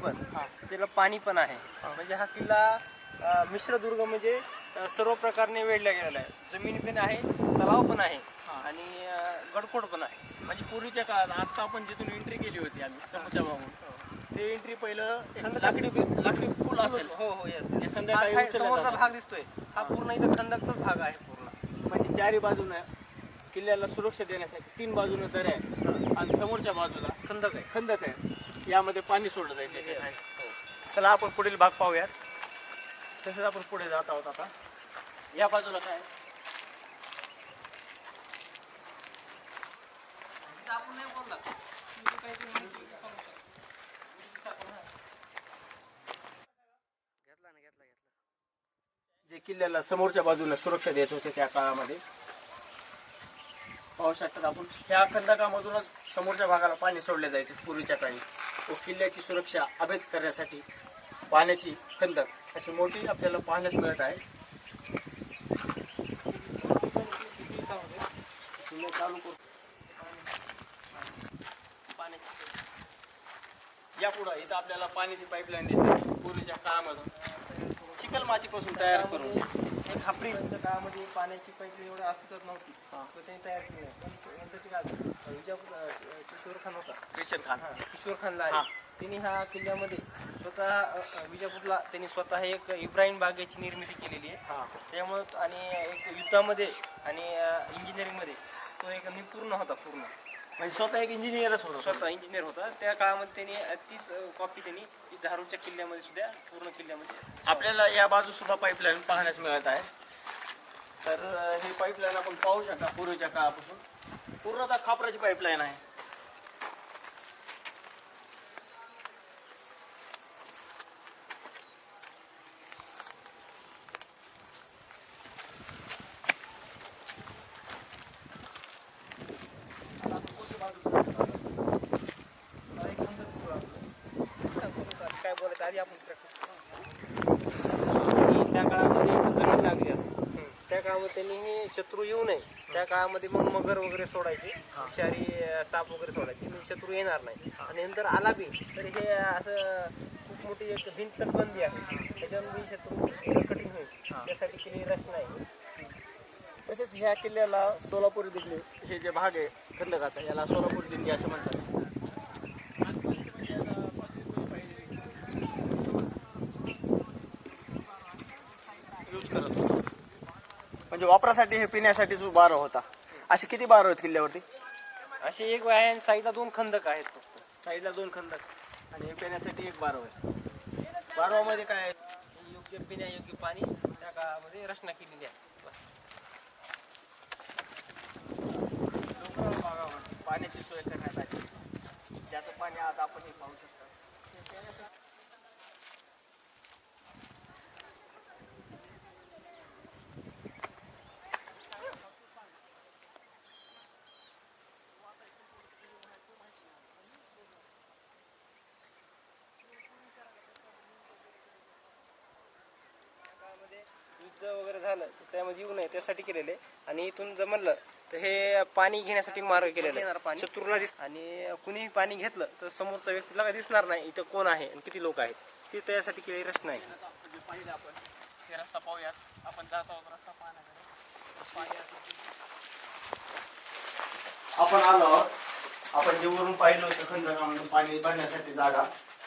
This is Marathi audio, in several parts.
पण त्याला पाणी पण आहे. म्हणजे हा किल्ला मिश्रदुर्ग म्हणजे सर्व प्रकारने वेढला गेलेला आहे जमीन पण आहे तलाव पण आहे आणि अ, गडकोट पण आहे. म्हणजे पूर्वीच्या काळात आता आपण जिथून एंट्री केली होती आम्ही समोरच्या मागून ते एंट्री पहिलं लाकडी लाकडी पूल असेल. हो हो येस संध्याकाळी हा समोरचा. भाग दिसतोय. हा पूर्ण इथं खंदकचाच भाग आहे पूर्ण. म्हणजे चारी बाजूने किल्ल्याला सुरक्षा देण्यासाठी तीन बाजूने दऱ्या आहेत. आणि समोरच्या बाजूला खंदक आहे. खंदक आहे. यामध्ये पाणी सोडलं जायचं चला आपण पुढील भाग पाहूयात. तसेच आपण पुढे जात आहोत आता. या बाजूला काय जे किल्ल्याला समोरच्या बाजूला सुरक्षा देत होते त्या काळामध्ये. पाहू शकतात आपण. ह्या खंदकामधूनच समोरच्या भागाला पाणी सोडले जायचे पूर्वीच्या काळी. व किल्ल्याची सुरक्षा अभेद करण्यासाठी पाण्याची खंदक अशी मोठी आपल्याला पाहण्यास मिळत आहे. चालू पाण्याची या पुढं इथं आपल्याला पाण्याची पाईपलाईन दिसते पूर्वीच्या काळामधून. चिकल मातीपासून तयार करून. एक काळामध्ये पाण्याची पाईप एवढं अस्तित्वात नव्हती. तर त्यांनी तयार केली. नाही पण नंतरची काळ विजापूर अं, किशोर खान होता. खान. हा, किशोर खानला. आहे. त्यांनी ह्या किल्ल्यामध्ये स्वतः अं, अं, विजापूरला त्यांनी स्वतः एक इब्राहिम बागेची निर्मिती केलेली आहे. हा. त्यामुळं आणि एक युद्धामध्ये आणि इंजिनिअरिंगमध्ये तो एक निपुर्ण होता पूर्ण. म्हणजे स्वतः एक इंजिनियरच होता स्वतः इंजिनियर होता. त्या काळामध्ये त्यांनी तीच कॉपी त्यांनी धारूरच्या किल्ल्यामध्ये सुद्धा पूर्ण किल्ल्यामध्ये आपल्याला या बाजू सुद्धा पाईपलाईन पाहण्यास मिळत आहे. तर ही पाईपलाईन आपण पाहू शकता पूर्वीच्या काळापासून. पूर्णतः खापराची पाईपलाईन आहे. बोलायचं आधी आपण त्या काळामध्ये इथं जमीन लागली असते. त्या काळामध्ये त्यांनी हे शत्रू येऊ नये. त्या काळामध्ये मग मगर वगैरे सोडायचे विषारी साप वगैरे सोडायचे. मग शत्रू येणार नाही. आणि नंतर आला बी. तर हे असं खूप मोठी एक भिंत बंदी आहे त्याच्यामध्ये शत्रू कठीण होईल त्यासाठी केलेली रचना आहे तसेच ह्या किल्ल्याला सोलापूर दिल्ली हे जे भाग आहे खंदकाचा याला सोलापूर दिल्ली असं म्हणतात यूज करत होतो म्हणजे वापरासाठी हे पिण्यासाठी जो बारा होता. असे किती बारा आहेत किल्ल्यावरती? अशी एक आहे आणि साईडला दोन खंदक आहेत फक्त. साईडला दोन खंदक आणि हे पिण्यासाठी एक बारव आहे बारवामध्ये काय आहे? योग्य पिण्यायोग्य पाणी त्या काळामध्ये रचना केलेली आहे. बस. डोंगराळ भागावर पाण्याची सोय करण्यात आली. ज्याचं पाणी आज आपण हे पाहू शकतो. झालं तर त्यामध्ये येऊ नये त्यासाठी केलेले. आणि इथून जमलं तर हे पाणी घेण्यासाठी मार्ग केलेला. आहे शत्रूला दिस आणि कुणीही पाणी घेतलं तर समोरचा व्यक्तीला काय दिसणार नाही इथं कोण आहे आणि किती लोक आहेत? ती त्यासाठी केलेली रचना आहे. आपण हे रस्ता पाहूयात आपण जात आहोत रस्ता पाहण्याकडे आपण आलो आपण जे वरून पाहिलं होतं खंडकामधून पाणी भरण्यासाठी जागा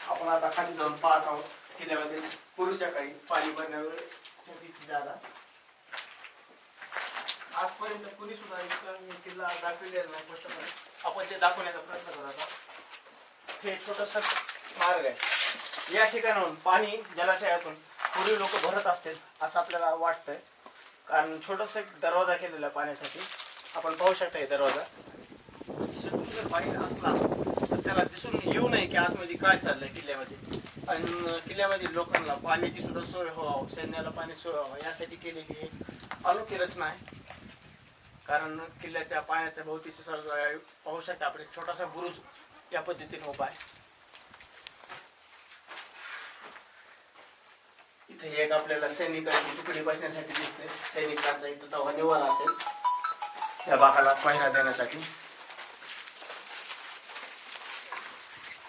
आपण आता खाली जाऊन पाहत आहोत किल्ल्यामध्ये पूर्वीच्या काळी पाणी भरण्यासाठीची जागा. आजपर्यंत कुणी सुद्धा इथं किल्ला दाखविलेला नाही स्पष्टपणे आपण ते दाखवण्याचा प्रयत्न करत हे छोटस मार्ग आहे. या ठिकाणाहून पाणी जलाशयातून पूर्वी लोक भरत असतील असं आपल्याला वाटतंय. कारण छोटस एक दरवाजा केलेला पाण्यासाठी. आपण पाहू शकता हे दरवाजा. शत्रू जर पाणी असला तर त्याला दिसून येऊ नये की आतमध्ये काय चाललंय किल्ल्यामध्ये. आणि किल्ल्यामध्ये लोकांना पाण्याची सुद्धा सोय व्हावं सैन्याला पाणी सोय व्हावं यासाठी केलेली ही अनोखी रचना आहे. कारण किल्ल्याच्या पाण्याच्या भोवतीचे सर्व पाहू शकता आपण एक छोटासा बुरुज या पद्धतीने उभा आहे. इथे एक आपल्याला सैनिकांची तुकडी बसण्यासाठी दिसते. सैनिकांचा इथं तवा निवारा असेल. या भागाला पहिरा देण्यासाठी.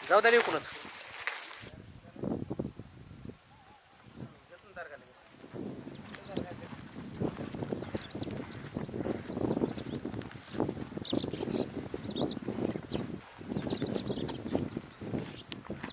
जाऊ द्या एकूणच